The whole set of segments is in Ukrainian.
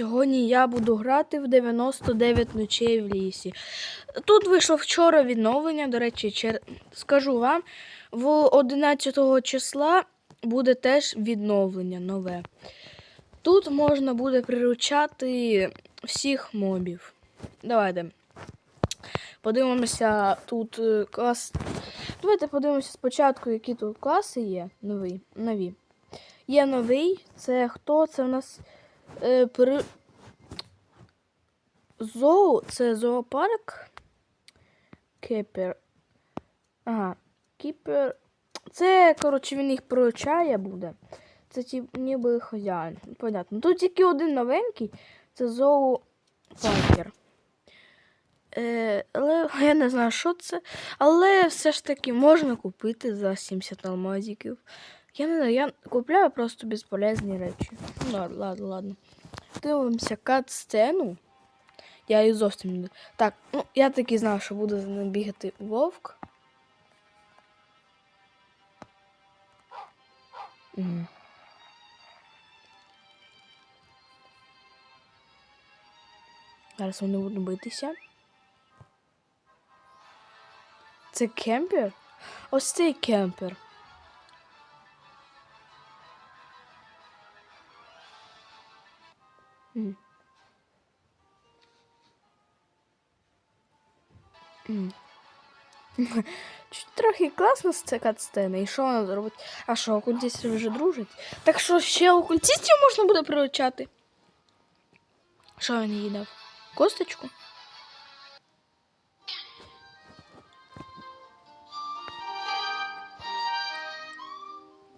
Сьогодні я буду грати в 99 ночей в лісі. Тут вийшло вчора відновлення. До речі, чер... скажу вам, в 11 числа буде теж відновлення нове. Тут можна буде приручати всіх мобів. Давайте. Подивимося тут е, клас. Давайте подивимося спочатку, які тут класи є. Нові. нові. Є новий. Це хто? Це у нас е, при... Зоо це зоопарк. Кепер. Ага. Кіпер. Це, коротше, він їх приручає буде. Це ті, ніби хазяїн. Понятно. Тут тільки один новенький. Це зоопаркер. Е, але я не знаю, що це. Але все ж таки можна купити за 70 алмазиків. Я не знаю, я купляю просто безполезні речі. Ну, ладно, ладно. Дивимося кат-сцену. Я її зовсім не. Так, ну я таки знав, що буде бігати вовк. Угу. Зараз вони будуть битися. Це кемпер? Ось цей кемпер. Чуть трохи класно з ця катсцена. І що вона зробить? А що, окультисти вже дружать? Так що ще окультистів можна буде приручати? Що він їй дав? Косточку?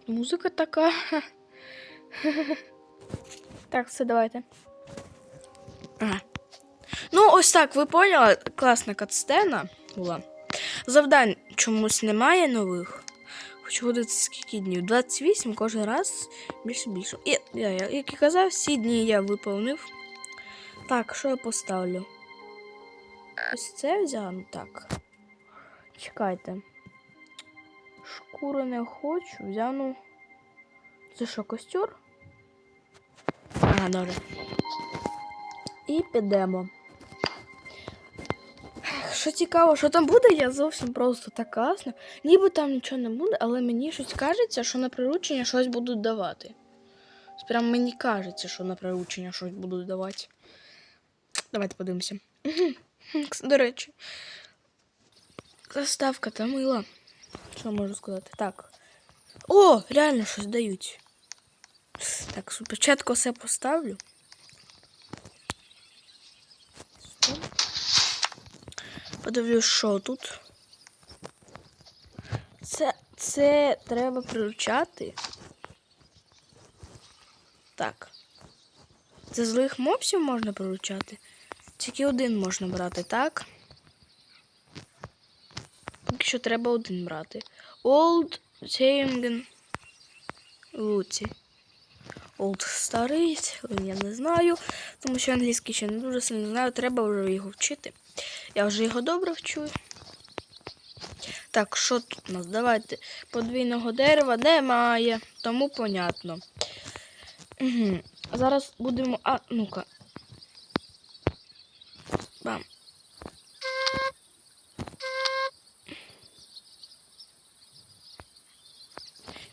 Музика така. Так, все, давайте. Ага. Ну, ось так, ви поняли? Класна катсцена була. Завдань чомусь немає нових. Хочу ходити скільки днів? 28 кожен раз більше більше. І, я, я, як і казав, всі дні я виповнив. Так, що я поставлю? Ось це взяну так. Чекайте. Шкуру не хочу, взяну. Це що, костюр? Ага. І підемо. Що цікаво, що там буде, я зовсім просто так класно. Ніби там нічого не буде, але мені щось кажеться, що на приручення щось будуть давати. Прям мені кажеться, що на приручення щось будуть давати. Давайте подивимося. До речі, заставка та мила. Що можу сказати? Так. О, реально щось дають. Так, спочатку все поставлю. Подивлюсь, що тут. Це, це треба приручати. Так. Це злих мопсів можна приручати. Тільки один можна брати, так? Поки що треба один брати. Old Tamen Луці. Олд старий, я не знаю, тому що англійський ще не дуже сильно знаю, треба вже його вчити. Я вже його добре вчу. Так, що тут у нас? Давайте. Подвійного дерева немає, тому понятно. Угу. Зараз будемо. А, ну-ка. Бам.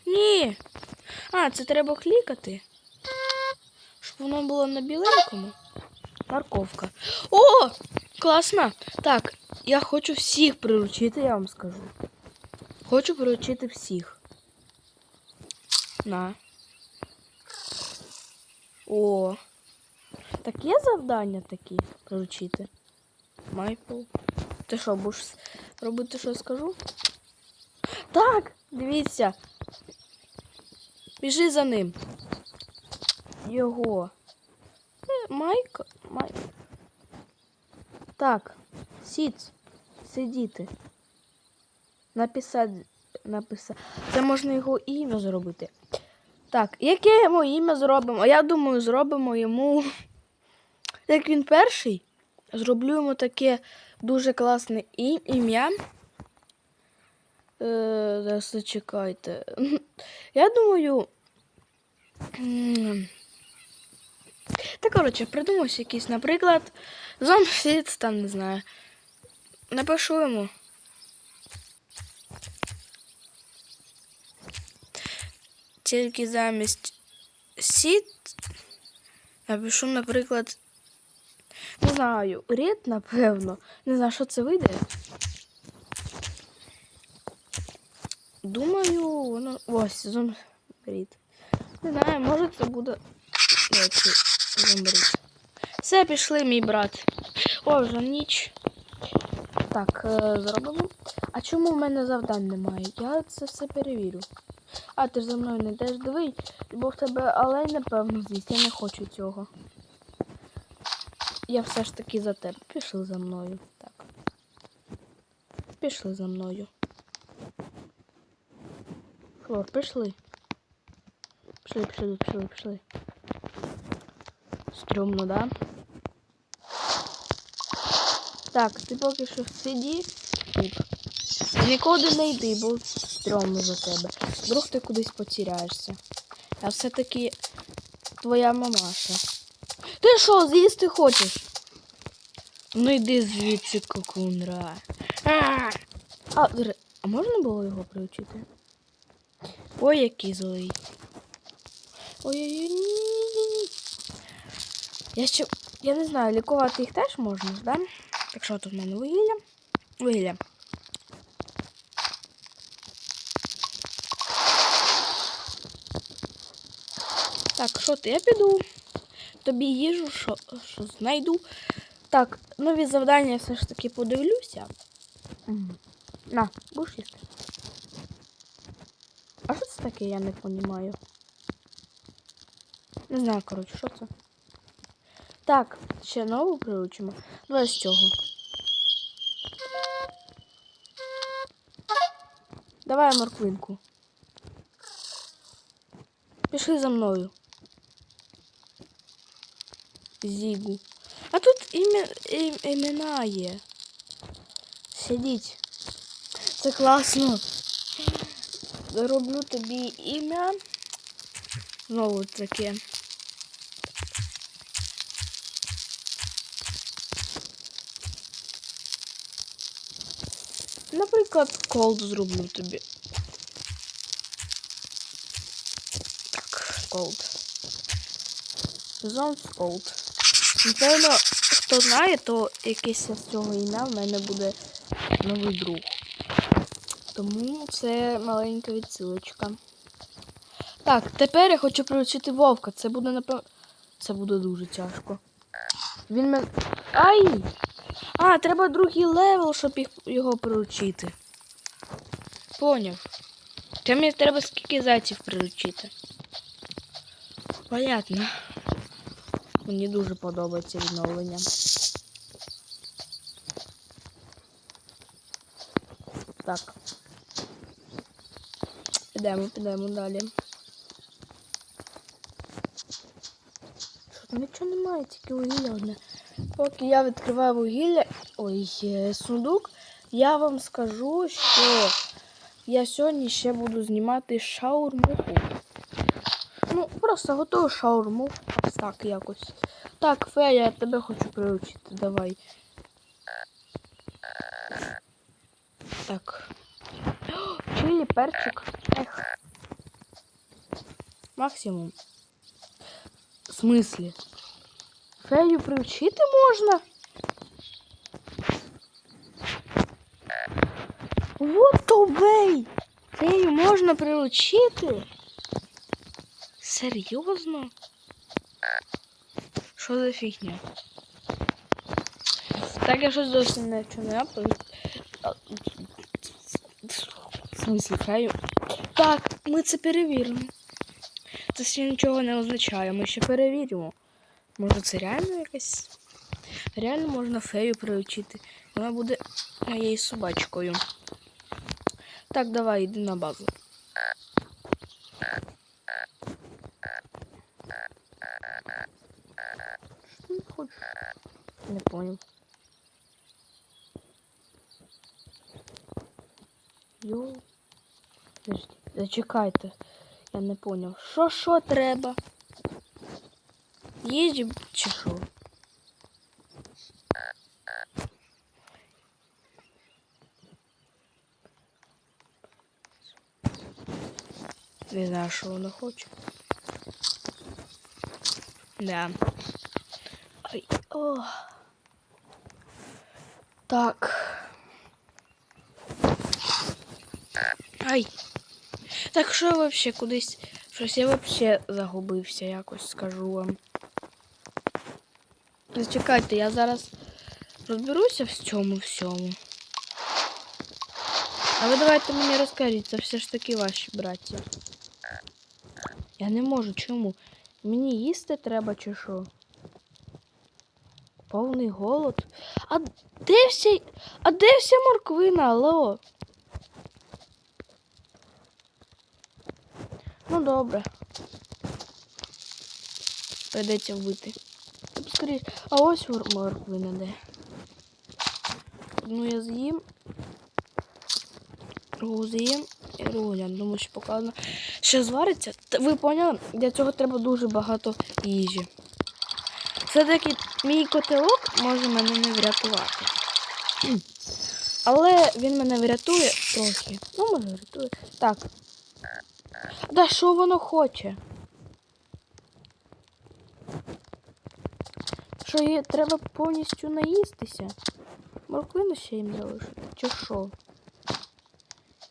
Ні. А, це треба клікати. Воно було на біленькому. Морковка. О! Класно! Так, я хочу всіх приручити, я вам скажу. Хочу приручити всіх. На. О. Так є завдання такі приручити? Майпл. Ти що, будеш робити, що я скажу? Так, дивіться. Біжи за ним. Його. Майк. Майк. Так. Сіць. Сидіти. Написати. Написати. Це можна його ім'я зробити. Так, яке йому ім'я зробимо? Я думаю, зробимо йому. Як він перший, зроблю йому таке дуже класне ім'я. Е, зараз зачекайте. Я думаю. Та коротше, придумався якийсь, наприклад, зомфіт, там не знаю. Напишу йому. Тільки замість сіт напишу, наприклад, не знаю, рід, напевно. Не знаю, що це вийде. Думаю, воно. Ось, зомбрід. Не знаю, може це буде. Все, пішли, мій брат. О, вже ніч. Так, е, зробимо. А чому в мене завдань немає? Я це все перевірю. А, ти ж за мною не йдеш дивись, бо в тебе алей, напевно, з'їсть. Я не хочу цього. Я все ж таки за тебе. Пішли за мною. Так. Пішли за мною. Флор, пішли. Пішли, пішли, пішли, пішли. Стрьомно, да? Так, ти поки що сиді тут. Нікуди не йди, бо стрьомно за тебе. Вдруг ти кудись потеряєшся. А все-таки твоя мамаша. Ти що, з'їсти хочеш? Ну йди звідси, кокунра. А, а, можна було його привчити? Ой, який злий. Ой-ой-ой. Я ще. Я не знаю, лікувати їх теж можна, да? Так що тут в мене вугілля? Вугілля. Так, що ти? Я піду. Тобі їжу, що, що знайду. Так, нові завдання все ж таки подивлюся. На, будеш їсти. А що це таке, я не розумію. Не знаю, коротше, що це. Так, ще нову приучимо. Давай з цього. Давай морквинку. Пішли за мною. Зігу. А тут ім'я, ім, імена є. Сидіть. Це класно. Роблю тобі ім'я. Знову таке. Наприклад, колд зроблю тобі. Так, колд. Зонс колд. Напевно, хто знає, то якесь з цього ім'я в мене буде новий друг. Тому це маленька відсилочка. Так, тепер я хочу приручити вовка. Це буде напевно. Це буде дуже тяжко. Він мен. Ай! А, треба другий левел, щоб їх, його приручити. Поняв. Та мені треба скільки зайців приручити. Понятно. Мені дуже подобається відновлення. Так. Підемо, підемо далі. Що нічого немає, тільки вугілля одне. Поки я відкриваю вугілля, ой, е, сундук, я вам скажу, що я сьогодні ще буду знімати шаурмуху. Ну, просто готую шаурму. Ось так якось. Так, Фея, я тебе хочу приручити. Давай. Так. Чилі, перчик. Ех. Максимум. В смислі? Фею привчити можна? Фею можна приручити? Серйозно? Що за фігня? Так я щось зовсім не чую. не В смислі, фею? Так, ми це перевіримо. Це ще нічого не означає, ми ще перевіримо. Може це реально якась. Реально можна фею приручити. Вона буде моєю собачкою. Так, давай, йди на базу. Що ти хочеш? Не понял. Йоу. Зачекайте. Я не понял. Що що треба? їжі чи що? Не знаю, що вона хоче. Да. Ой, о. Так. Ай. Так що я вообще кудись. Щось я вообще загубився, якось скажу вам. Зачекайте, я зараз розберуся в цьому всьому. А ви давайте мені розкажіть, це все ж таки ваші браття. Я не можу, чому? Мені їсти треба чи що? Повний голод. А де вся. А де вся морквина, алло? Ну добре. Придеться вбити. Скоріше. А ось мор- морквина де. Одну я з'їм. Другу з'їм я думаю, що показано. Що звариться? Ви поняли? Для цього треба дуже багато їжі. Все-таки мій котелок може мене не врятувати. Але він мене врятує трохи. Ну, може, врятує. Так. Да що воно хоче? Що їй треба повністю наїстися? Морквину ще їм залишити? Чи що?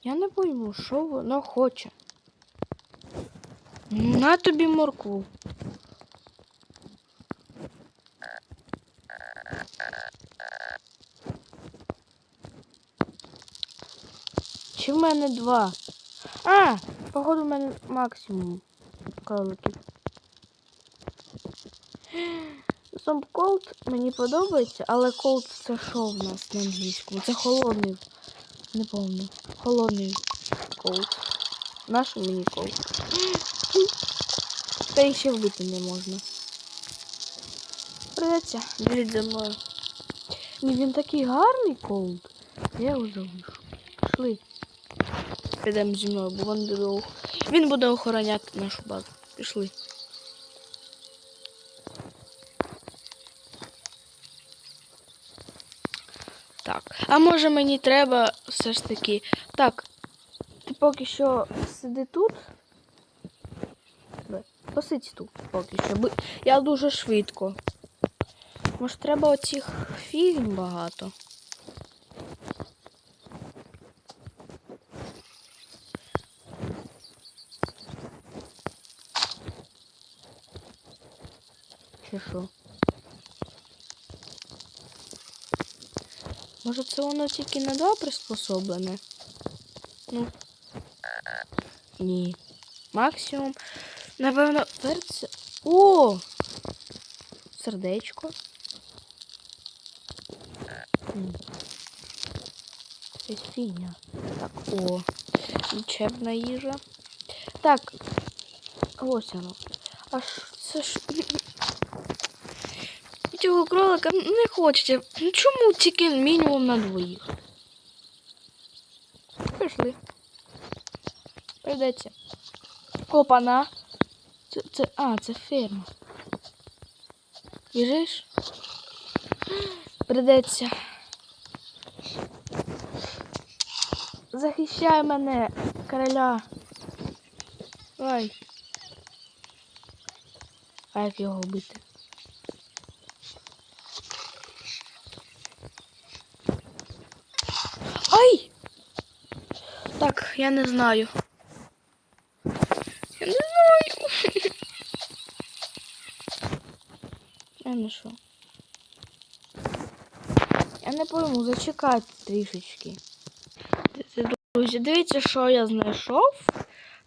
Я не пойму, що воно хоче. На тобі моркву. Чи в мене два? А, походу в мене максимум кроликів. Сам колд мені подобається, але колд це що в нас на англійському? Це холодний. Не помню. Холодний колд. Наш мені колд. Та їх ще не можна. Придеться, біжіть за мною. Ні, він такий гарний колд. Я його залишу. Пішли. Підемо зі мною, бо він буде, він буде охороняти нашу базу. Пішли. А може мені треба все ж таки. Так. Ти поки що сиди тут. Посидь тут поки що. Я дуже швидко. Може треба оцих фігень багато. Чи що? Може це воно тільки на два приспособлене? Ну. Ні. Максимум. Напевно, перце. О! Сердечко. Якась фігня. Так, о. Лічебна їжа. Так. Ось воно. Аж це ж. Цього кролика не хочеться. Ну чому тільки мінімум на двоїх? Пішли. Прийдеться. Опана. Це, це, а, це ферма. Біжиш? Придеться. Захищай мене, короля. Ай. А як його вбити? Ай! Так, я не знаю. Я не знаю. Я не що. Я не пойму, зачекайте трішечки. Друзі, дивіться, що я знайшов.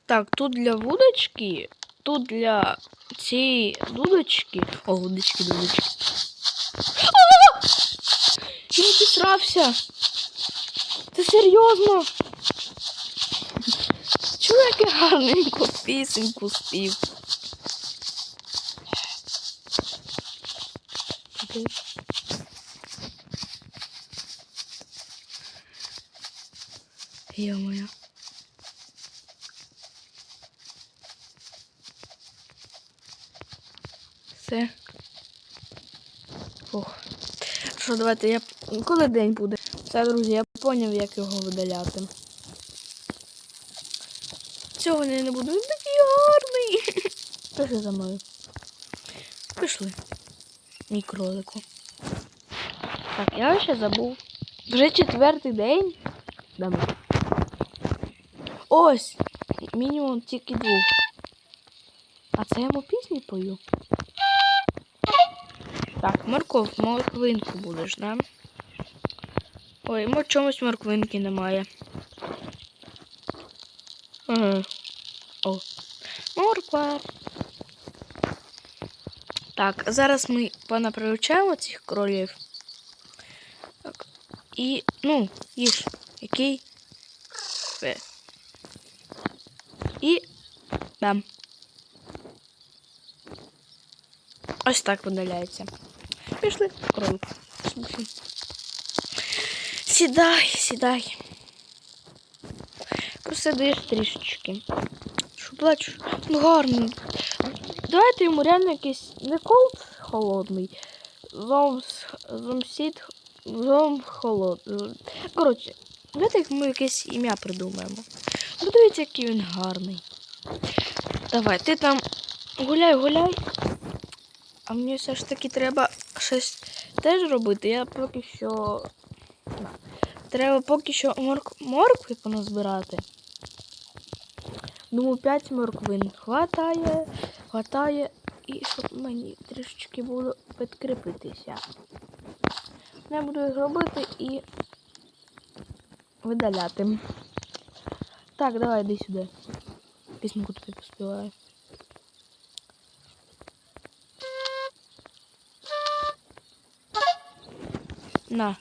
Так, тут для вудочки, тут для цієї дудочки. О, вудочки, дудочки. Я обісрався. Це серйозно? Чого яке гарненько пісеньку спів? Йо-моє. Все. Ох. Що, давайте я. Коли день буде? Все, друзі, я поняв, як його видаляти. Цього не буду. Він такий гарний. Пішли за мною. Пішли. Мій кролику. Так, я ще забув. Вже четвертий день. Дамо. Ось! Мінімум тільки двох. А це я йому пісні пою. Так, морков, морквинку будеш, да? Ой, мо чомусь морквинки немає. Ага. О. Так, зараз ми понапривчаємо цих кролів. Так. І, ну, їж, який. І дам. Ось так видаляється. Пішли, кролик. Сідай, сідай. Просто трішечки. Що плачеш? Ну. Давайте йому реально якийсь не колд холодний. Зомсід, зом холодний. Коротше, давайте ми якесь ім'я придумаємо. Ну дивіться, який він гарний. Давай, ти там гуляй, гуляй. А мені все ж таки треба щось теж робити. Я поки що. Треба поки що морк... моркви поназбирати. Думаю, 5 морквин хватає, хватає. І щоб мені трішечки було підкріпитися. Я буду їх робити і видаляти. Так, давай йди сюди. Пісеньку тобі поспіваю. На.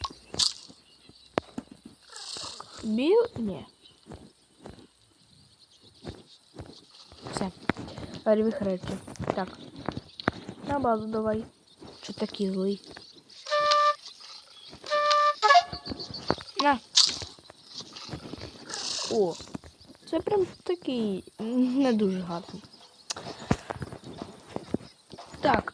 Біл? Ні. Все. Рвіх речі. Так. На базу давай. Що такий злий? На. О. Це прям такий не дуже гарний. Так.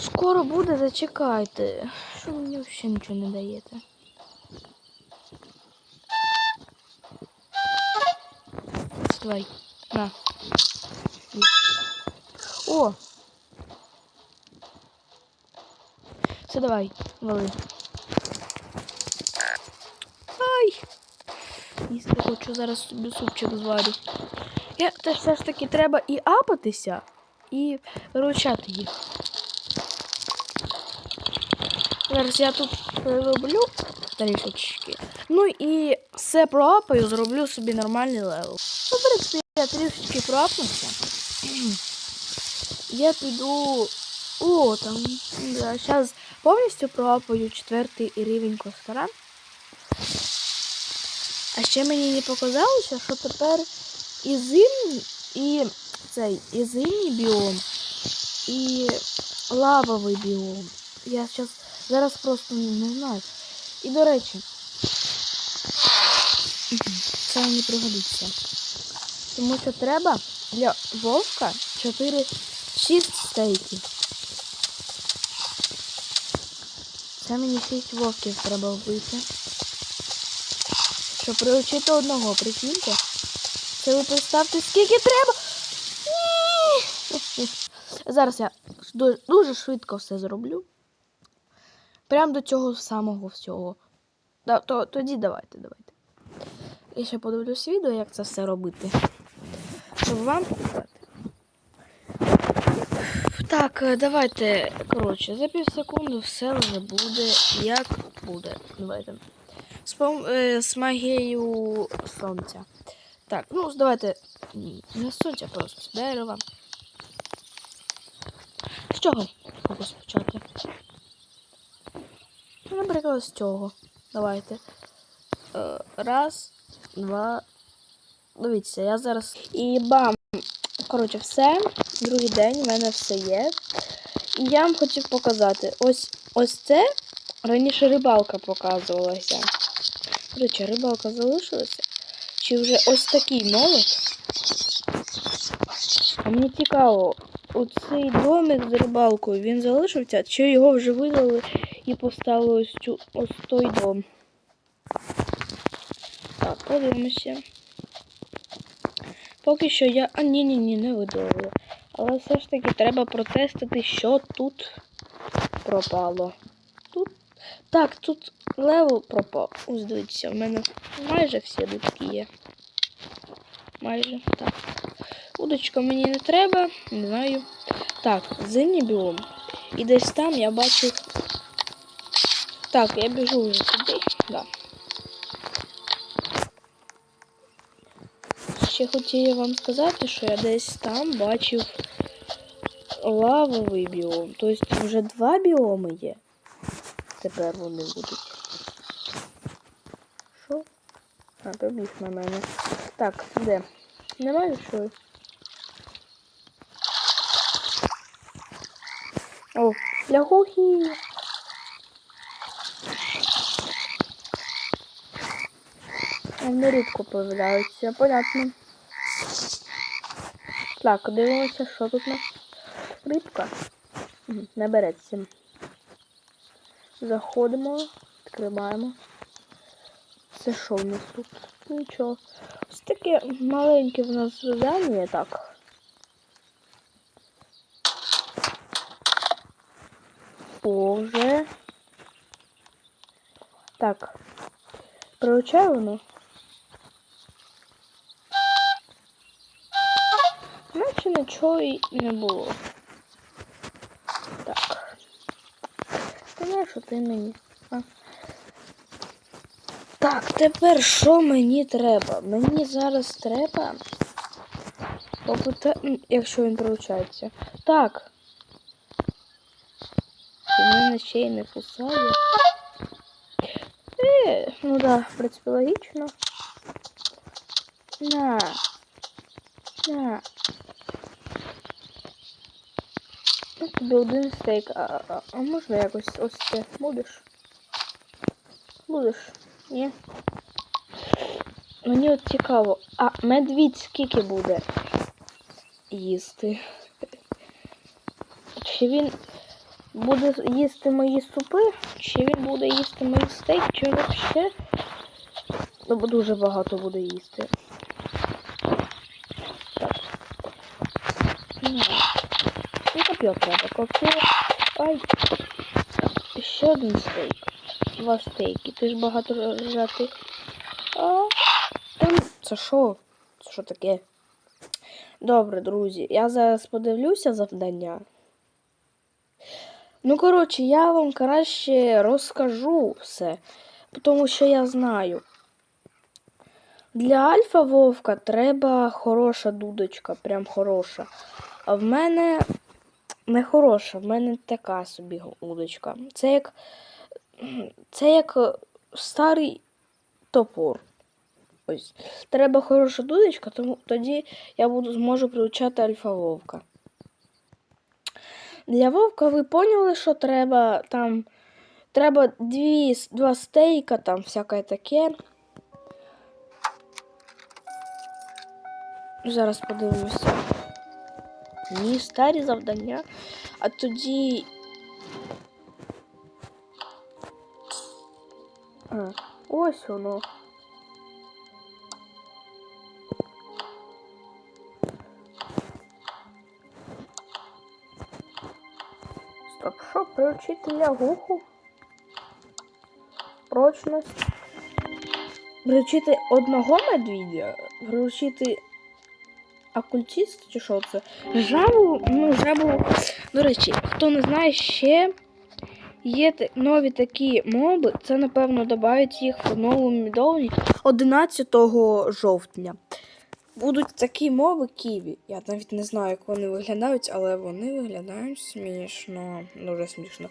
Скоро буде, зачекайте. Що мені взагалі нічого не даєте? Давай, на. О! Все, давай, вали. Ай! Їсти хочу, зараз собі супчик зварю. Я теж все ж таки треба і апатися, і виручати їх. Зараз я тут роблю трішечки. Ну і все проапаю, зроблю собі нормальний левел. Ну, в я трішечки проапнувся. Я піду. О, там. Да, зараз повністю проапаю четвертий рівень костара. А ще мені не показалося, що тепер і зимній, і цей, і зимній біом, і лавовий біом. Я зараз зараз просто не знаю. І до речі, це мені пригодиться. Тому що треба для вовка 4 6 стейків. Це мені 6 вовків треба вбити. Щоб приручити одного, прикиньте. Це ви представте, скільки треба. Зараз я дуже швидко все зроблю. Прям до цього самого всього. Тоді давайте, давайте. Я ще подивлюсь відео, як це все робити. Щоб вам показати. Так, е, давайте, коротше, за пів секунди все вже буде як буде. Давайте. З, е, з магією сонця. Так, ну давайте. Не сонця, просто з дерева. З чого можу спочати? Наприклад, з цього. Давайте. Е, Раз, два. Дивіться, я зараз. І бам! Коротше, все. Другий день, в мене все є. І я вам хотів показати. Ось ось це раніше рибалка показувалася. Речі, рибалка залишилася. Чи вже ось такий молот? А мені цікаво, оцей домик з рибалкою, він залишився, чи його вже видали і поставили ось, цю, ось той дом. Так, подивимося. Поки що я. А, ні, ні, ні, не видалили. Але все ж таки треба протестити, що тут пропало. Тут. Так, тут левел пропав. Ось дивіться, в мене майже всі рибки є. Майже так. Удочка мені не треба, не знаю. Так, зимній біом. І десь там я бачив. Так, я біжу вже туди. Да. Ще хотів вам сказати, що я десь там бачив лавовий біом. Тобто вже два біоми є. Тепер вони будуть. Що? А, побіг на мене. Так, де? Немає що? О, лягухи. Вони рідко появляються, понятно. Так, дивимося, що тут у нас. Рибка. Мгм, Не береться. Заходимо, відкриваємо. Це що в нас тут? Нічого. Ось таке маленьке в нас завдання, так. О, вже. Так. Приручаю воно. Нічого і не було. Так. Знаєш, що ти мені. А? Так, тепер що мені треба? Мені зараз треба. Попита... Якщо він приручається. Так. І мене ще й не кусає. Е, ну да, в принципі, логічно. На. На. Ну, тобі один стейк. А, а, а можна якось ось це будеш? Будеш? Ні? Мені от цікаво, а медвідь скільки буде їсти? Чи він буде їсти мої супи, чи він буде їсти мої стейк, чи взагалі ну, дуже багато буде їсти. Так. Ну, коп'є треба. Коп'є. Ай. Ще один стейк. Два стейки. Ти ж багато жати. А, там це що? Це що таке? Добре, друзі, я зараз подивлюся завдання. Ну, коротше, я вам краще розкажу все, тому що я знаю. Для альфа вовка треба хороша дудочка, прям хороша. А в мене не хороша, в мене така собі удочка. Це як, це як е, старий топор. Ось. Треба хороша дудочка, тому тоді я буду зможу привчати альфа вовка. Для вовка ви поняли, що треба там. Треба дві, два стейка, там всяке таке. Зараз подивимося. Ні, старі завдання. А тоді. А, ось воно. Стоп, що приручити лягуху? Прочність. Приручити одного медвідя? Приручити окультист чи що це? Жабу, ну, жабу. До речі, хто не знає, ще є нові такі моби. Це, напевно, додають їх в новому мідовні 11 жовтня. Будуть такі мови ківі. Я навіть не знаю, як вони виглядають, але вони виглядають смішно, дуже смішно.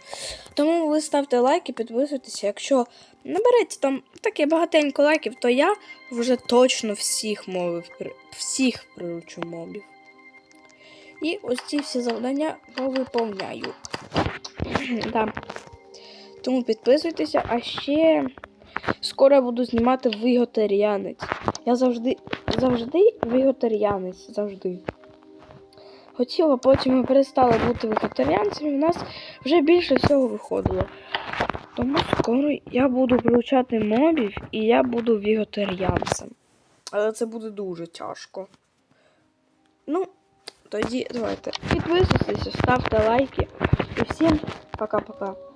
Тому ви ставте лайки, підписуйтеся. Якщо набереться там таке багатенько лайків, то я вже точно всіх мовів, всіх приручу мобів. І ось ці всі завдання повиповняю. да. Тому підписуйтеся, а ще скоро я буду знімати вегетаріанець. Я завжди завжди вегетаріанець, завжди. хотів, а потім ми перестали бути вегетаріанцями, в нас вже більше всього виходило. Тому скоро я буду привчати мобів і я буду вегетаріанцем. Але це буде дуже тяжко. Ну, тоді давайте підписуйтесь, ставте лайки. І всім пока-пока.